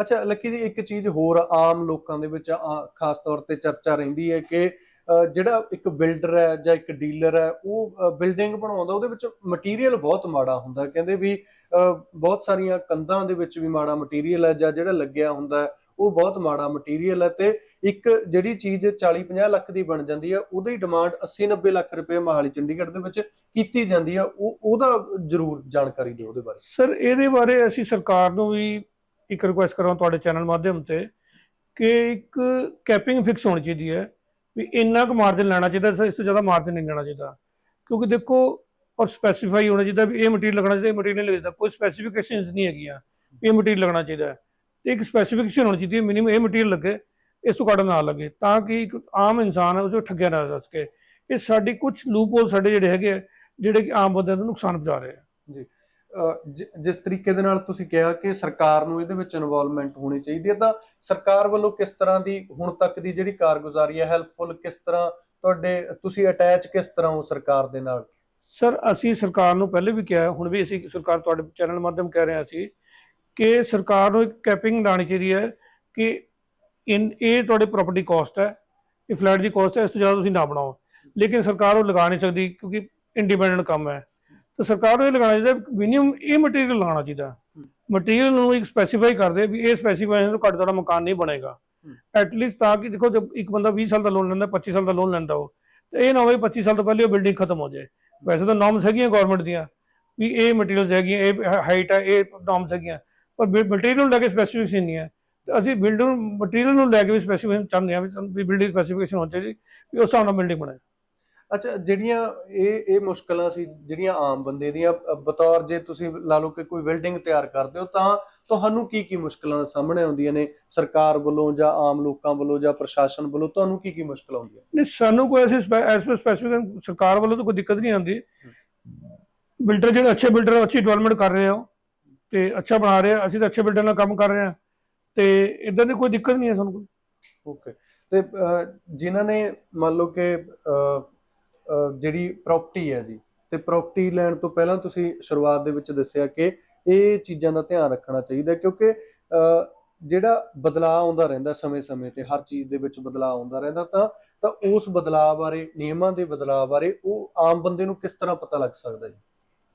ਅੱਛਾ, ਲੱਕੀ ਜੀ, ਇੱਕ ਚੀਜ਼ ਹੋਰ ਆਮ ਲੋਕਾਂ ਦੇ ਵਿੱਚ ਆ- ਖਾਸ ਤੌਰ ਤੇ ਚਰਚਾ ਰਹਿੰਦੀ ਹੈ ਕਿ ਜਿਹੜਾ ਇੱਕ ਬਿਲਡਰ ਹੈ ਜਾਂ ਇੱਕ ਡੀਲਰ ਹੈ, ਉਹ ਬਿਲਡਿੰਗ ਬਣਾਉਂਦਾ, ਉਹਦੇ ਵਿੱਚ ਮਟੀਰੀਅਲ ਬਹੁਤ ਮਾੜਾ ਹੁੰਦਾ। ਕਹਿੰਦੇ ਵੀ ਬਹੁਤ ਸਾਰੀਆਂ ਕੰਧਾਂ ਦੇ ਵਿੱਚ ਵੀ ਮਾੜਾ ਮਟੀਰੀਅਲ ਹੈ ਜਾਂ ਜਿਹੜਾ ਲੱਗਿਆ ਹੁੰਦਾ ਉਹ ਬਹੁਤ ਮਾੜਾ ਮਟੀਰੀਅਲ ਹੈ ਤੇ ਇੱਕ ਜਿਹੜੀ ਚੀਜ਼ 40-50 ਲੱਖ ਦੀ ਬਣ ਜਾਂਦੀ ਹੈ, ਉਹਦੀ ਡਿਮਾਂਡ 80-90 ਲੱਖ ਰੁਪਏ ਮਹਾਲੀ ਚੰਡੀਗੜ੍ਹ ਦੇ ਵਿੱਚ ਕੀਤੀ ਜਾਂਦੀ ਹੈ। ਉਹ, ਉਹਦਾ ਜ਼ਰੂਰ ਜਾਣਕਾਰੀ ਦਿਓ ਉਹਦੇ ਬਾਰੇ। ਸਰ, ਇਹਦੇ ਬਾਰੇ ਅਸੀਂ ਸਰਕਾਰ ਨੂੰ ਵੀ ਇੱਕ ਰਿਕੁਐਸਟ ਕਰਾਂ ਤੁਹਾਡੇ ਚੈਨਲ ਮਾਧਿਅਮ ਤੇ ਕਿ ਇੱਕ ਕੈਪਿੰਗ ਫਿਕਸ ਹੋਣੀ ਚਾਹੀਦੀ ਹੈ ਵੀ ਇੰਨਾ ਕੁ ਮਾਰਜਨ ਲੈਣਾ ਚਾਹੀਦਾ ਇਸ ਤੋਂ ਜ਼ਿਆਦਾ ਮਾਰਜਨ ਨਹੀਂ ਲੈਣਾ ਚਾਹੀਦਾ। ਕਿਉਂਕਿ ਦੇਖੋ ਔਰ ਸਪੈਸੀਫਾਈ ਹੋਣਾ ਚਾਹੀਦਾ ਵੀ ਇਹ ਮਟੀਰੀਅਲ ਲੱਗਣਾ ਚਾਹੀਦਾ ਇਹ ਮਟੀਰੀਅਲ ਨਹੀਂ ਲੱਗਦਾ। ਕੋਈ ਸਪੈਸੀਫਿਕੇਸ਼ਨਸ ਨਹੀਂ ਹੈਗੀਆਂ ਇਹ ਮਟੀਰੀਅਲ ਲੱਗਣਾ ਚਾਹੀਦਾ ਹੈ। ਤੇ ਇੱਕ ਸਪੈਸੀਫਿਕੇਸ਼ਨ ਹੋਣੀ ਚਾਹੀਦੀ ਹੈ ਮਿਨੀਮਮ ਇਹ ਮਟੀਰੀਅਲ ਲੱਗੇ ਇਸ ਤੋਂ ਘੱਟ ਨਾ ਲੱਗੇ ਤਾਂ ਕਿ ਇੱਕ ਆਮ ਇਨਸਾਨ ਹੈ ਉਹ 'ਚੋਂ ਠੱਗਿਆ ਨਾ ਜਾ ਸਕੇ। ਇਹ ਸਾਡੀ ਕੁਝ ਲੂਪਹੋਲ ਸਾਡੇ ਜਿਹੜੇ ਹੈਗੇ ਆ, ਜਿਹੜੇ ਕਿ ਆਮ ਬੰਦਿਆਂ ਨੂੰ ਨੁਕਸਾਨ ਪਹੁੰਚਾ ਰਹੇ ਆ। ਜੀ। ਜਿਸ ਤਰੀਕੇ ਦੇ ਨਾਲ ਤੁਸੀਂ ਕਿਹਾ ਕਿ ਸਰਕਾਰ ਨੂੰ ਇਹਦੇ ਵਿੱਚ ਇਨਵੋਲਵਮੈਂਟ ਹੋਣੀ ਚਾਹੀਦੀ ਹੈ, ਤਾਂ ਸਰਕਾਰ ਵੱਲੋਂ ਕਿਸ ਤਰ੍ਹਾਂ ਦੀ ਹੁਣ ਤੱਕ ਦੀ ਜਿਹੜੀ ਕਾਰਗੁਜ਼ਾਰੀ ਹੈ ਹੈਲਪਫੁਲ ਕਿਸ ਤਰ੍ਹਾਂ ਤੁਹਾਡੇ, ਤੁਸੀਂ ਅਟੈਚ ਕਿਸ ਤਰ੍ਹਾਂ ਹੋ ਸਰਕਾਰ ਦੇ ਨਾਲ? ਸਰ ਅਸੀਂ ਸਰਕਾਰ ਨੂੰ ਪਹਿਲੇ ਵੀ ਕਿਹਾ, ਹੁਣ ਵੀ ਅਸੀਂ ਸਰਕਾਰ ਤੁਹਾਡੇ ਚੈਨਲ ਮਾਧਿਅਮ ਕਹਿ ਰਹੇ ਹਾਂ ਅਸੀਂ, ਕਿ ਸਰਕਾਰ ਨੂੰ ਇੱਕ ਕੈਪਿੰਗ ਲਾਣੀ ਚਾਹੀਦੀ ਹੈ ਕਿ ਇਨ, ਇਹ ਤੁਹਾਡੇ ਪ੍ਰਾਪਰਟੀ ਕਾਸਟ ਹੈ, ਇਹ ਫਲੈਟ ਦੀ ਕਾਸਟ ਹੈ, ਇਸ ਤੋਂ ਜ਼ਿਆਦਾ ਤੁਸੀਂ ਨਾ ਬਣਾਓ। ਲੇਕਿਨ ਸਰਕਾਰ ਉਹ ਲਗਾ ਨਹੀਂ ਸਕਦੀ ਕਿਉਂਕਿ ਇੰਡੀਪੈਂਡੈਂਟ ਕੰਮ ਹੈ। ਤਾਂ ਸਰਕਾਰ ਨੂੰ ਇਹ ਲਗਾਉਣਾ ਚਾਹੀਦਾ ਮਿਨੀਮਮ ਇਹ ਮਟੀਰੀਅਲ ਲਾਉਣਾ ਚਾਹੀਦਾ। ਮਟੀਰੀਅਲ ਨੂੰ ਇੱਕ ਸਪੈਸੀਫਾਈ ਕਰਦੇ ਵੀ ਇਹ ਸਪੈਸੀਫਾਈ ਤੋਂ ਘੱਟ ਤੁਹਾਡਾ ਮਕਾਨ ਨਹੀਂ ਬਣੇਗਾ। ਐਟਲੀਸਟ ਤਾਂ ਕਿ ਦੇਖੋ ਜਦ ਇੱਕ ਬੰਦਾ 20 ਸਾਲ ਦਾ ਲੋਨ ਲੈਂਦਾ 25 ਸਾਲ ਦਾ ਲੋਨ ਲੈਂਦਾ ਉਹ ਤੇ ਇਹ ਨਾ ਹੋਵੇ 25 ਸਾਲ ਤੋਂ ਪਹਿਲੇ ਉਹ ਬਿਲਡਿੰਗ ਖਤਮ ਹੋ ਜਾਏ। ਵੈਸੇ ਤਾਂ ਨਾਰਮਸ ਹੈਗੀਆਂ ਗਵਰਨਮੈਂਟ ਦੀਆਂ ਵੀ ਇਹ ਮਟੀਰੀਅਲਸ ਹੈਗੀਆਂ ਇਹ ਹਾਈਟ ਹੈ ਇਹ ਨਾਰਮਸ ਹੈਗੀਆਂ ਪਰ ਮਟੀਰੀਅਲ ਨੂੰ ਲੈ ਕੇ ਸਪੈਸੀਫਿਕੇਸ਼ਨ ਨਹੀਂ ਹੈ। ਤੇ ਅਸੀਂ ਬਿਲਡਿੰਗ ਮਟੀਰੀਅਲ ਨੂੰ ਲੈ ਕੇ ਵੀ ਸਪੈਸੀਫਿਕੇਸ਼ਨ ਚਾਹੁੰਦੇ ਹਾਂ ਵੀ ਬਿਲਡਿੰਗ ਸਪੈਸੀਫਿਕੇਸ਼ਨ ਹੋਣੀ ਚਾਹੀਦੀ ਵੀ ਉਸ ਹਿਸਾਬ ਨਾਲ ਬਿਲਡਿੰਗ ਬਣੇ ਅੱਛਾ ਜਿਹੜੀਆਂ ਇਹ ਇਹ ਮੁਸ਼ਕਲਾਂ ਸੀ ਜਿਹੜੀਆਂ ਆਮ ਬੰਦੇ ਦੀਆਂ ਬਤੌਰ ਜੇ ਤੁਸੀਂ ਲਾ ਲਓ ਕਿ ਕੋਈ ਬਿਲਡਿੰਗ ਤਿਆਰ ਕਰਦੇ ਹੋ ਤਾਂ ਤੁਹਾਨੂੰ ਕੀ ਕੀ ਮੁਸ਼ਕਲਾਂ ਸਾਹਮਣੇ ਆਉਂਦੀਆਂ ਨੇ? ਸਰਕਾਰ ਵੱਲੋਂ ਜਾਂ ਆਮ ਲੋਕਾਂ ਵੱਲੋਂ ਜਾਂ ਪ੍ਰਸ਼ਾਸਨ ਵੱਲੋਂ ਤੁਹਾਨੂੰ ਕੀ ਕੀ ਮੁਸ਼ਕਲ ਆਉਂਦੀਆਂ? ਨਹੀਂ ਸਾਨੂੰ ਕੋਈ ਐਸੀ ਐਸ ਪਰ ਸਪੈਸੀਫਿਕ ਸਰਕਾਰ ਵੱਲੋਂ ਤਾਂ ਕੋਈ ਦਿੱਕਤ ਨਹੀਂ ਆਉਂਦੀ। ਬਿਲਡਰ ਜਿਹੜੇ ਅੱਛੇ ਬਿਲਡਰ ਅੱਛੀ ਡਿਵੈਲਪਮੈਂਟ ਕਰ ਰਹੇ ਹੋ ਤੇ ਅੱਛਾ ਬਣਾ ਰਹੇ ਆ ਅਸੀਂ ਤਾਂ ਅੱਛੇ ਬਿਲਡਰ ਨਾਲ ਕੰਮ ਕਰ ਰਹੇ ਹਾਂ ਤੇ ਇਦਾਂ ਦੀ ਕੋਈ ਦਿੱਕਤ ਨਹੀਂ ਹੈ ਸਾਨੂੰ ਕੋਈ। ਓਕੇ ਤੇ ਜਿਨ੍ਹਾਂ ਨੇ ਮੰਨ ਲਓ ਕਿ ਜਿਹੜੀ ਪ੍ਰਾਪਰਟੀ ਹੈ ਜੀ ਤੇ ਪ੍ਰਾਪਰਟੀ ਲੈਣ ਤੋਂ ਪਹਿਲਾਂ ਤੁਸੀਂ ਸ਼ੁਰੂਆਤ ਦੇ ਵਿੱਚ ਦੱਸਿਆ ਕਿ ਇਹ ਚੀਜ਼ਾਂ ਦਾ ਧਿਆਨ ਰੱਖਣਾ ਚਾਹੀਦਾ ਕਿਉਂਕਿ ਜਿਹੜਾ ਬਦਲਾਅ ਆਉਂਦਾ ਰਹਿੰਦਾ ਸਮੇਂ-ਸਮੇਂ ਤੇ ਹਰ ਚੀਜ਼ ਦੇ ਵਿੱਚ ਬਦਲਾਅ ਆਉਂਦਾ ਰਹਿੰਦਾ ਤਾਂ ਤਾਂ ਉਸ ਬਦਲਾਅ ਬਾਰੇ ਨਿਯਮਾਂ ਦੇ ਬਦਲਾਅ ਬਾਰੇ ਉਹ ਆਮ ਬੰਦੇ ਨੂੰ ਕਿਸ ਤਰ੍ਹਾਂ ਪਤਾ ਲੱਗ ਸਕਦਾ ਜੀ?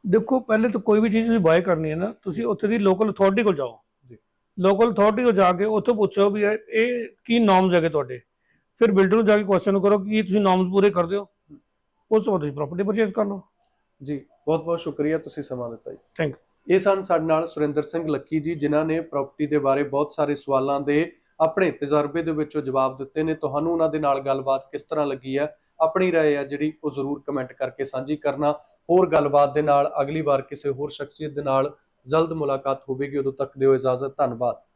ਦੇਖੋ ਪਹਿਲੇ ਤਾਂ ਕੋਈ ਵੀ ਚੀਜ਼ ਤੁਸੀਂ ਬਾਏ ਕਰਨੀ ਹੈ ਨਾ ਤੁਸੀਂ ਉੱਥੇ ਦੀ ਲੋਕਲ ਅਥਾਰਟੀ ਕੋਲ ਜਾਓ। ਜੀ। ਲੋਕਲ ਅਥਾਰਟੀ ਕੋਲ ਜਾ ਕੇ ਉੱਥੋਂ ਪੁੱਛੋ ਵੀ ਇਹ ਕੀ ਨਾਰਮਸ ਹੈਗੇ ਤੁਹਾਡੇ? ਫਿਰ ਬਿਲਡਰ ਨੂੰ ਜਾ ਕੇ ਕੁਐਸਚਨ ਕਰੋ ਕਿ ਤੁਸੀਂ ਨਾਰਮਸ ਪੂਰੇ ਕਰਦੇ ਹੋ? ਉਸ ਤੋਂ ਬਾਅਦ ਤੁਸੀਂ ਪ੍ਰਾਪਰਟੀ ਪਰਚੇਸ ਕਰ ਲਓ ਜੀ ਬਹੁਤ ਬਹੁਤ ਸ਼ੁਕਰੀਆ ਤੁਸੀਂ ਸਮਾਂ ਦਿੱਤਾ ਜੀ Thank ਇਹ ਸਨ ਸਾਡੇ ਨਾਲ ਸੁਰਿੰਦਰ ਸਿੰਘ ਲੱਕੀ ਜੀ ਜਿਨ੍ਹਾਂ ਨੇ ਪ੍ਰਾਪਰਟੀ ਦੇ ਬਾਰੇ ਬਹੁਤ ਸਾਰੇ ਸਵਾਲਾਂ ਦੇ ਆਪਣੇ ਤਜਰਬੇ ਦੇ ਵਿੱਚੋਂ ਜਵਾਬ ਦਿੱਤੇ ਨੇ ਤੁਹਾਨੂੰ ਉਹਨਾਂ ਦੇ ਨਾਲ ਗੱਲਬਾਤ ਕਿਸ ਤਰ੍ਹਾਂ ਲੱਗੀ ਹੈ ਆਪਣੀ رائے ਹੈ ਜਿਹੜੀ ਉਹ ਜ਼ਰੂਰ ਕਮੈਂਟ ਕਰਕੇ ਸਾਂਝੀ ਕਰਨਾ ਹੋਰ ਗੱਲਬਾਤ ਦੇ ਨਾਲ ਅਗਲੀ ਵਾਰ ਕਿਸੇ ਹੋਰ ਸ਼ਖਸੀਅਤ ਦੇ ਨਾਲ ਜਲਦ ਮੁਲਾਕਾਤ ਹੋਵੇਗੀ ਉਦੋਂ ਤੱਕ ਦਿਓ ਇਜਾਜ਼ਤ ਧੰਨਵਾਦ